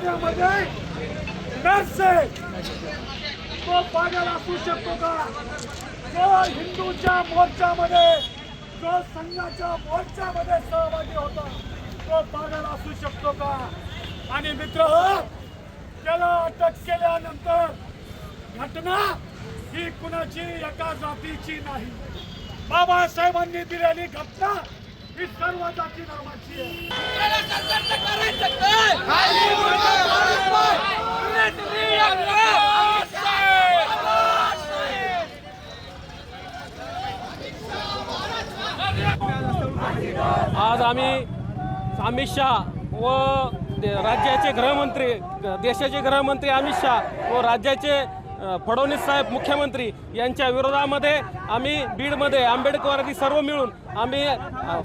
पाण्यामध्ये नरसे. तो पाण्याला असू शकतो का? जो हिंदूच्या मोर्चामध्ये जो संघाच्या मोर्चामध्ये सहभागी होता. तो पाण्याला असू शकतो का? आणि मित्र त्याला अटक केल्यानंतर घटना ही कुणाची एका जातीची नाही. बाबासाहेबांनी दिलेली घटना ही सर्व जाती धर्माची आहे. आज आम्ही अमित शहा व राज्याचे गृहमंत्री देशाचे गृहमंत्री अमित शहा व राज्याचे फडणवीस साहेब मुख्यमंत्री यांच्या विरोधामध्ये आम्ही बीडमध्ये आंबेडकरवादी सर्व मिळून आम्ही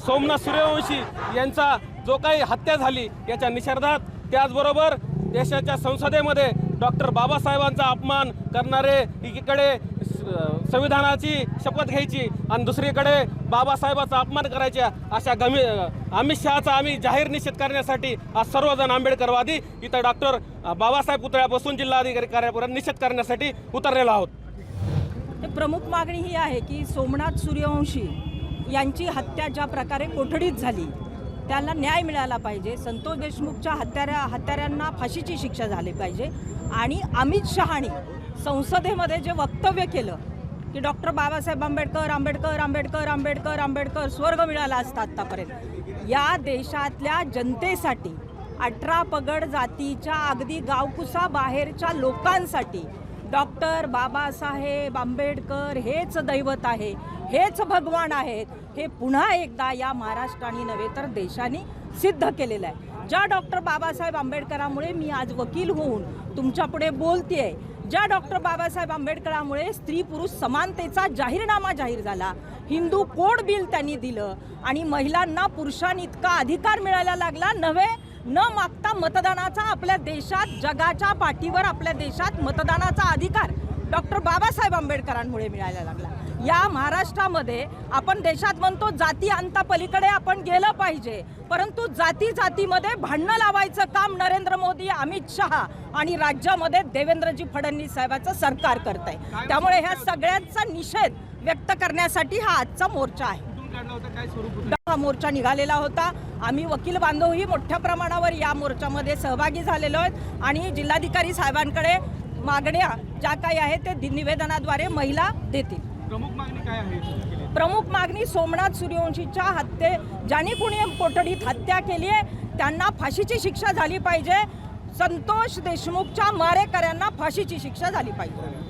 सोमनाथ सूर्यवंशी यांचा जो काही हत्या झाली याच्या निषेधात त्याचबरोबर देशाच्या संसदेमध्ये डॉक्टर बाबासाहेबांचा अपमान करणारे एकीकडे संविधानाची शपथ घ्यायची आणि दुसरीकडे बाबासाहेबाचा अपमान करायच्या अशा गमी अमित शहाचा आम्ही जाहीर निषेध करण्यासाठी आज सर्वजण आंबेडकरवादी इथं डॉक्टर बाबासाहेब पुतळ्यापासून जिल्हाधिकारी कार्यापर्यंत निषेध करण्यासाठी उतरलेलो आहोत. प्रमुख मागणी ही आहे की सोमनाथ सूर्यवंशी यांची हत्या ज्या प्रकारे कोठडीत झाली त्याला न्याय मिळाला पाहिजे. संतोष देशमुखच्या हत्याऱ्या हत्याऱ्यांना फाशीची शिक्षा झाली पाहिजे. आणि अमित शहाने संसदेमध्ये जे वक्तव्य केलं की डॉक्टर बाबासाहेब आंबेडकर आंबेडकर आंबेडकर आंबेडकर आंबेडकर स्वर्ग मिळाला असता आत्तापर्यंत. या देशातल्या जनतेसाठी अठरा पगड जातीच्या अगदी गावकुसा बाहेरच्या लोकांसाठी डॉक्टर बाबासाहेब आंबेडकर हेच दैवत आहे हेच भगवान आहेत हे पुन्हा एकदा या महाराष्ट्राने नव्हे तर देशाने सिद्ध केलेलं आहे. ज्या डॉक्टर बाबासाहेब आंबेडकरांमुळे मी आज वकील होऊन तुमच्यापुढे बोलते आहे ज्या डॉक्टर बाबासाहेब आंबेडकरामुळे स्त्री पुरुष समानतेचा जाहीरनामा जाहीर झाला. हिंदू कोड बिल त्यांनी दिलं आणि महिलांना पुरुषांइतका अधिकार मिळायला लागला नव्हे न मागता मतदानाचा आपल्या देशात जगाच्या पाठीवर आपल्या देशात मतदानाचा अधिकार डॉक्टर बाबासाहेब आंबेडकरांमुळे मिळायला लागला. या महाराष्ट्रामध्ये आपण देशात म्हणतो जाती अंतापलीकडे आपण गेलं पाहिजे. परंतु जाती जातीमध्ये भांडणं लावायचं काम नरेंद्र मोदी अमित शहा आणि राज्यामध्ये देवेंद्रजी फडणवीस साहेबाचं सरकार करत आहे त्यामुळे ह्या सगळ्यांचा निषेध व्यक्त करण्यासाठी हा आजचा मोर्चा आहे. हा मोर्चा निघालेला होता. आम्ही वकील बांधवही मोठ्या प्रमाणावर या मोर्चामध्ये सहभागी झालेलो आहेत. आणि जिल्हाधिकारी साहेबांकडे मागण्या ज्या काही आहेत ते निवेदनाद्वारे महिला देतील. प्रमुख मागणी काय आहे? प्रमुख मागणी सोमनाथ सूर्यवंशीच्या हत्ये ज्यांनी कुणी कोठडीत हत्या केली आहे त्यांना फाशीची शिक्षा झाली पाहिजे. संतोष देशमुखच्या मारेकऱ्यांना फाशीची शिक्षा झाली पाहिजे.